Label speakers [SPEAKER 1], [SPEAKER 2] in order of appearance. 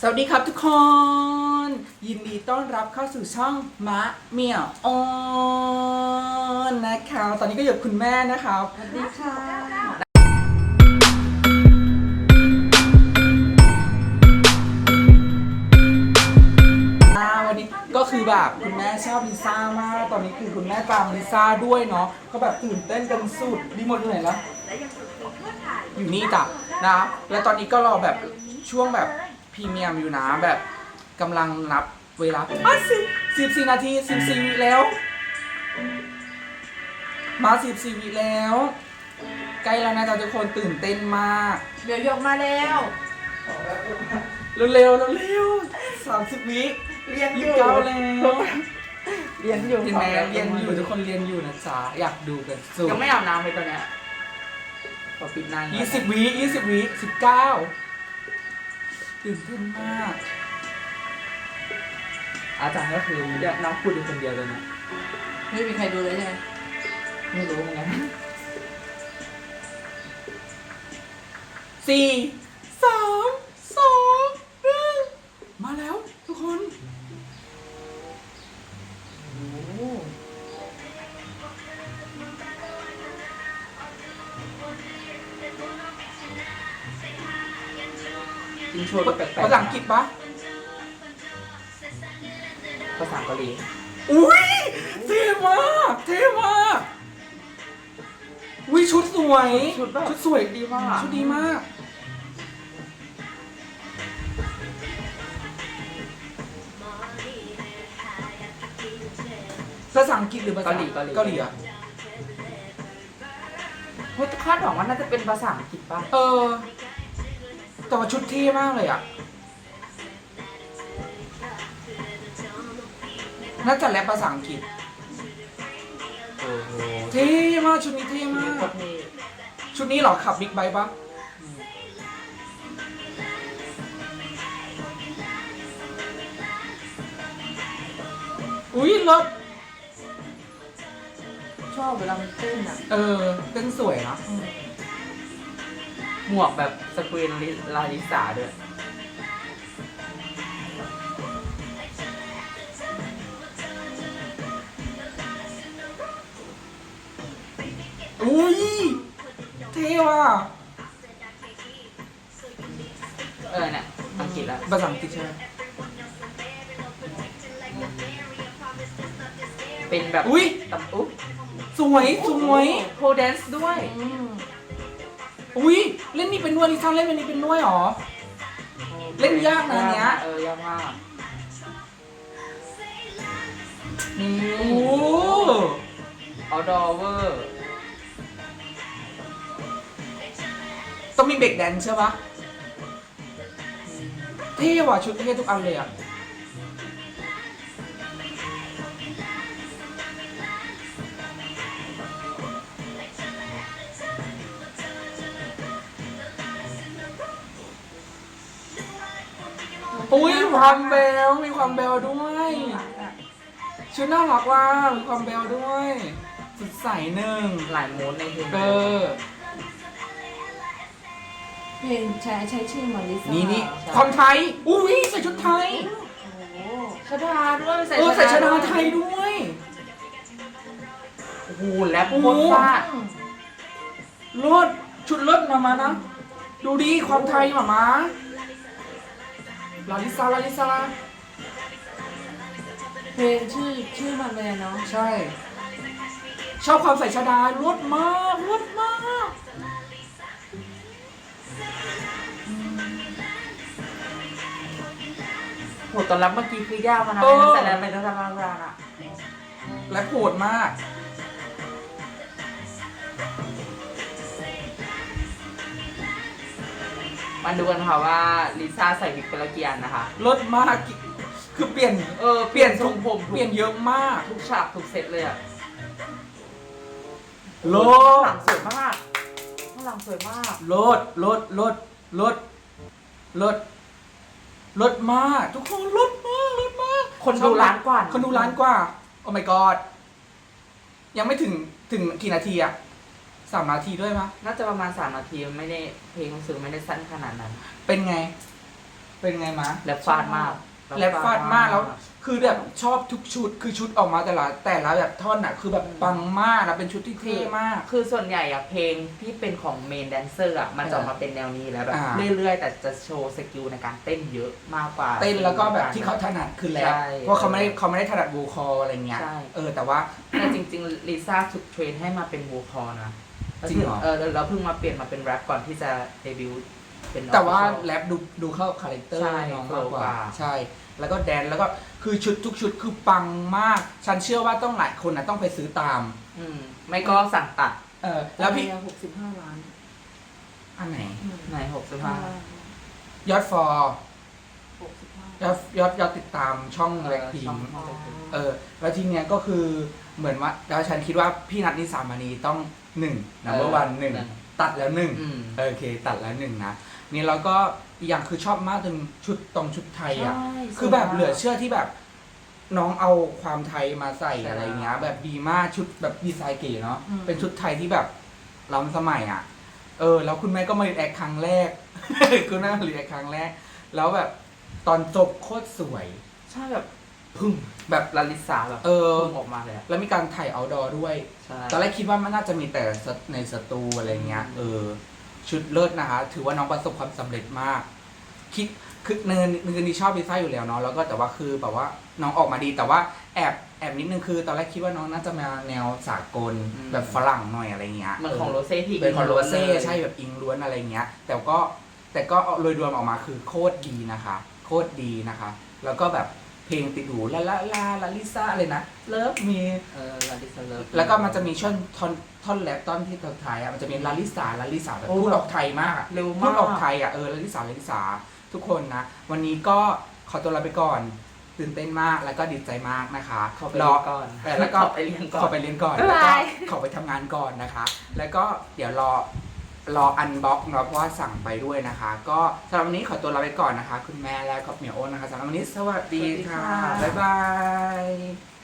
[SPEAKER 1] สวัสดีครับทุกคน ยินดีต้อนรับเข้าสู่ช่องมะเมี่ยวออนนะครับตอนนี้ก็อยู่กับคุณแม่นะครับ
[SPEAKER 2] สวัสดีค่ะ
[SPEAKER 1] วันนี้ก็คือแบบคุณแม่ชอบลิซ่ามาก ตอนนี้คือคุณแม่ตามลิซ่าด้วยเนาะก็แบบตื่นเต้นกันสุดรีโมทอยู่ไหนแล้วอยู่นี่จ้ะนะ แล้วตอนนี้ก็รอแบบช่วงแบบ พรีเมียมอยู่นะแบบกำลังนับเวลาอะสิบสิบสี่นาทีสิบสี่วิแล้ว มาสิบสี่วิแล้ว ใกล้แล้วนะจ๊ะทุกคนตื่นเต้นมาก
[SPEAKER 2] เดี๋ยวยกมาแล้ว
[SPEAKER 1] เร็วๆเร็วๆสามสิบวิ
[SPEAKER 2] เรียนอ
[SPEAKER 1] ยี่
[SPEAKER 2] ยู่
[SPEAKER 1] สิบเก้าแล้ว
[SPEAKER 2] เรียนอยู่
[SPEAKER 1] เห็นไหมเรียนอยู่ทุกคนเรียนอยู่นะจ๊ะอยากดูกันสุด
[SPEAKER 2] ยังไม่อาบน้ำเลยตอนเนี้ยขอปิดหน้า
[SPEAKER 1] ยี่สิบวิยี่สิบวิสิบเก้า ตื่นเต้นมาก
[SPEAKER 3] อาจารย์ก็คือเรียกน้องพูดอยู่คนเดียวเลยนะ
[SPEAKER 2] ไม่มีใครดูเลยใช่ไหม
[SPEAKER 3] ไม่รู้เหมือนกัน
[SPEAKER 1] สี่
[SPEAKER 3] จินโชว์ก็แปลกๆ
[SPEAKER 1] ภาษาอังกฤษปะ
[SPEAKER 3] ภาษาเกาหลี
[SPEAKER 1] อุ้ยเท่มากเท่มากอุ้ยชุดสวย
[SPEAKER 3] ชุดแบบ
[SPEAKER 1] ชุดสวย
[SPEAKER 3] ดีมาก
[SPEAKER 1] ชุดดีมาก ภาษาอังกฤษหรือภาษา
[SPEAKER 3] เกาหลีเกาหลี
[SPEAKER 1] เกาหลีอะ
[SPEAKER 3] เฮ้ยคาดหวังว่าน่าจะเป็นภาษาอังกฤษป่ะ
[SPEAKER 1] เออ แต่ว่าชุดเท่มากเลยอะน่าจะแรปภาษาอังกฤษ
[SPEAKER 3] โอ้โห
[SPEAKER 1] เท่มากชุดนี้เท่มาก
[SPEAKER 3] โคตรเท่
[SPEAKER 1] ชุดนี้เหรอขับบิ๊กไบค์ปะอุ้ยรถ
[SPEAKER 2] ชอบเวลามันเต้นอะ
[SPEAKER 1] เออเต้นสวยนะ
[SPEAKER 3] หมวกแบบสกรีนลิลาลิสาด้วย
[SPEAKER 1] อุ้ยเท่ว่ะ
[SPEAKER 3] เออเนี่ยอังกฤษแล้ว
[SPEAKER 1] ภาษาอังกฤษใช่ไหม
[SPEAKER 3] เป็นแบบ
[SPEAKER 1] อุ้ย
[SPEAKER 3] ตับอุ๊บ
[SPEAKER 1] สวยสวย
[SPEAKER 3] โพแดนซ์ด้วย
[SPEAKER 2] อืม
[SPEAKER 1] อุ้ยเล่นนี่เป็นด้วยลิซ่าเล่นเป็นนี่เป็นด้วยเหรอ เล่นยากนะอันเนี้ย
[SPEAKER 3] เออยากมากนี่
[SPEAKER 1] โอ้
[SPEAKER 3] เอาดอเวอร์
[SPEAKER 1] ต้องมีเบรกแดนซ์ใช่ปะเท่ว่ะชุดเท่ทุกอันเลยอะ อุ้ยมีความแบวมีความแบวด้วยชุดน่ารักว่ะมีความแบวด้วยสดใสหนึ่ง
[SPEAKER 3] หลายโมดในเพลง
[SPEAKER 1] เออ
[SPEAKER 2] เพลงใช้ใช้ชื่อมาริซ่า
[SPEAKER 1] นี่นี่
[SPEAKER 3] ใช่
[SPEAKER 1] ความไทยอุ้ยใส่ชุดไทย
[SPEAKER 2] โอ้โห
[SPEAKER 3] ชดาด้วยใส่
[SPEAKER 1] เออใส่ชดา
[SPEAKER 3] ด้วย
[SPEAKER 1] ไทยด้วย
[SPEAKER 3] โอ้โหแรปโคตรฟาด
[SPEAKER 1] รถชุดรถมามานะ ดูดีความไทยมามา ลาลิซาลาลิซา
[SPEAKER 2] เพลงชื่อชื่อมันเลยเนาะ
[SPEAKER 1] ใช่ ชอบความใส่ชดารถมากรถมาก
[SPEAKER 3] โหตอนรับเมื่อกี้คือยากมานะแต่แล้วเป็นทัศนคติอะ
[SPEAKER 1] และโหดมาก
[SPEAKER 3] มาดูกันค่ะว่าลิซ่าใส่วิกเป็นละกี่อันนะคะ
[SPEAKER 1] รถมากคือเปลี่ยน
[SPEAKER 3] เออ
[SPEAKER 1] เปลี่ยน
[SPEAKER 3] ทรงผม
[SPEAKER 1] เปลี่ยนเยอะมาก
[SPEAKER 3] ทุกฉากทุกเซตเลยอะ
[SPEAKER 1] ร
[SPEAKER 3] หลั
[SPEAKER 1] ถ
[SPEAKER 3] งสวยมากข้างหลังสวยมาก
[SPEAKER 1] รถรถรถรถรถรถมาก ทุกคนรถมากรถมาก
[SPEAKER 3] คนดูล้านกว่า
[SPEAKER 1] คนดูล้านกว่า โอ้ my god ยังไม่ถึงถึงกี่นาทีอะสามนาทีด้วยมะ
[SPEAKER 3] น่าจะประมาณสามนาทีไม่ได้เพลงหนังสือไม่ได้สั้นขนาดนั้น
[SPEAKER 1] เป็นไง เป็นไงมะ
[SPEAKER 3] แลบฟาดมาก
[SPEAKER 1] แลบฟาดมากแล้ว คือแบบชอบทุกชุดคือชุดออกมาแต่ละแต่ละแบบท่อนอะ คือแบบปังมากแล้วเป็นชุดที่เท่มาก
[SPEAKER 3] คือส่วนใหญ่อะเพลงที่เป็นของเมนแดนเซอร์อะมันจะออกมาเป็นแนวนี้แล้วแบบ
[SPEAKER 1] อ่า
[SPEAKER 3] เรื่อยๆ แต่จะโชว์สกิลในการเต้นเยอะมากกว่า
[SPEAKER 1] เต้นแล้วก็แบบที่เขาถนัดคือแรป
[SPEAKER 3] ใช่
[SPEAKER 1] เพราะเขาไม่ได้เขาไม่ได้ถนัดบูคออะไรเงี้ย
[SPEAKER 3] ใช่
[SPEAKER 1] เออแต่ว่า
[SPEAKER 3] แต่จริงๆลิซ่าถูกเทรนให้มาเป็นวูคอนะ
[SPEAKER 1] จริงเหรอ
[SPEAKER 3] เออแล้วเพิ่งมาเปลี่ยนมาเป็นแรปก่อนที่จะเดบิวต์เป็น
[SPEAKER 1] แต่ว่า
[SPEAKER 3] official
[SPEAKER 1] แรปดูดูเข้าคาแรคเตอร์
[SPEAKER 3] ใช่
[SPEAKER 1] น้องมากกว่า
[SPEAKER 3] โฟล์กว่า
[SPEAKER 1] ใช่ แล้วก็แดนแล้วก็คือชุดทุกชุดคือปังมาก ฉันเชื่อว่าต้องหลายคนนะต้องไปซื้อตาม
[SPEAKER 3] อืมไม่ก็สั่งตัด
[SPEAKER 1] เออ แล้วพี่
[SPEAKER 2] หกสิบห้าล้าน
[SPEAKER 1] อันไหน
[SPEAKER 3] ไหนหกสิบห้า ย
[SPEAKER 1] อดฟอร์
[SPEAKER 2] หกสิบห้าย
[SPEAKER 1] อดยอดยอดติดตามช่องแบล็คพิง
[SPEAKER 2] อ๋อ
[SPEAKER 1] เออ แล้วทีเนี้ยก็คือ เหมือนว่าแล้วฉันคิดว่าพี่นัทนิสามณีต้องหนึ่งนัมเบอร์วันหนึ่งตัดแล้วหนึ่ง
[SPEAKER 3] อืม
[SPEAKER 1] โอเค ตัดแล้วหนึ่งนะนี่เราก็อีกอย่างคือชอบมากตรงชุดตรงชุดไทยอะ
[SPEAKER 2] ใช่
[SPEAKER 1] คือแบบเหลือเชื่อที่แบบน้องเอาความไทยมาใส่
[SPEAKER 3] ใช่
[SPEAKER 1] อะไรเงี้ย แบบดีมากชุดแบบดีไซน์เก๋เนาะ
[SPEAKER 2] อืม
[SPEAKER 1] เป็นชุดไทยที่แบบล้ำสมัยอะ เออ แล้วคุณแม่ก็มารีแอคครั้งแรก คุณแม่มารีแอคครั้งแรก แล้วแบบตอนจบโคตรสวย
[SPEAKER 3] ใช่แบบ
[SPEAKER 1] พึ่งแบบ
[SPEAKER 3] ลาลิสาแบบ
[SPEAKER 1] เออ
[SPEAKER 3] พุ่งออกมาเลยอะ
[SPEAKER 1] แล้วมีการถ่ายเอาดอด้วย
[SPEAKER 3] ใช่
[SPEAKER 1] ตอนแรกคิดว่ามันน่าจะมีแต่ในสตูอะไรเงี้ย เออ ชุดเลิศนะคะ ถือว่าน้องประสบความสำเร็จมาก คิดคือเนินเนินนี่ชอบลิซ่าอยู่แล้วเนาะแล้วก็แต่ว่าคือแบบว่าน้องออกมาดีแต่ว่าแอบแอบนิดนึงคือ ตอนแรกคิดว่าน้องน่าจะมาแนวสากลแบบฝรั่งหน่อยอะไรเงี้ย
[SPEAKER 3] เหมันของโรเซ่ที่
[SPEAKER 1] เป็นของโรเซ่
[SPEAKER 3] ลย
[SPEAKER 1] ใช่แบบอิงล้วนอะไรเงี้ย แต่ก็แต่ก็โดยรวมออกมาคือโคตรดีนะคะ โคตรดีนะคะ แล้วก็แบบ เพลงติดหูลาลาลาลาลิซ่าเลยนะเลิฟมี
[SPEAKER 3] เออลาลิซาเลิฟ
[SPEAKER 1] แล้วก็มันจะมีช่อนท่อนท่อนแรปตอนที่ตอนท้ายอะมันจะมีลาลิสาลาลิสาแบบ
[SPEAKER 3] โอ้
[SPEAKER 1] พูดออกไทยมากอะ
[SPEAKER 3] เร็ว
[SPEAKER 1] พู
[SPEAKER 3] มา
[SPEAKER 1] ด
[SPEAKER 3] ก
[SPEAKER 1] ออกไทยอะเออลาลิสาลาลิสาทุกคนนะ วันนี้ก็ขอตัวลาไปก่อนตื่นเต้นมากแล้วก็ดีใจมากนะคะ
[SPEAKER 3] ขอไป
[SPEAKER 1] ร
[SPEAKER 3] เรียนก่อน
[SPEAKER 1] เออแล้วก็
[SPEAKER 3] ขอไปเรียนก่อน
[SPEAKER 1] ขอไปเรียนก่อน
[SPEAKER 2] บ๊าย
[SPEAKER 1] แล้วก็
[SPEAKER 2] บาย
[SPEAKER 1] ขอไปทำงานก่อนนะคะ แล้วก็เดี๋ยวรอ รออันบ็อกเนาะเพราะว่าสั่งไปด้วยนะคะ ก็สำหรับวันนี้ขอตัวลาไปก่อนนะคะ คุณแม่และขอบเหมียวโอนนะคะสำหรับวันนี้สวัสดีค่ะ บ๊ายบาย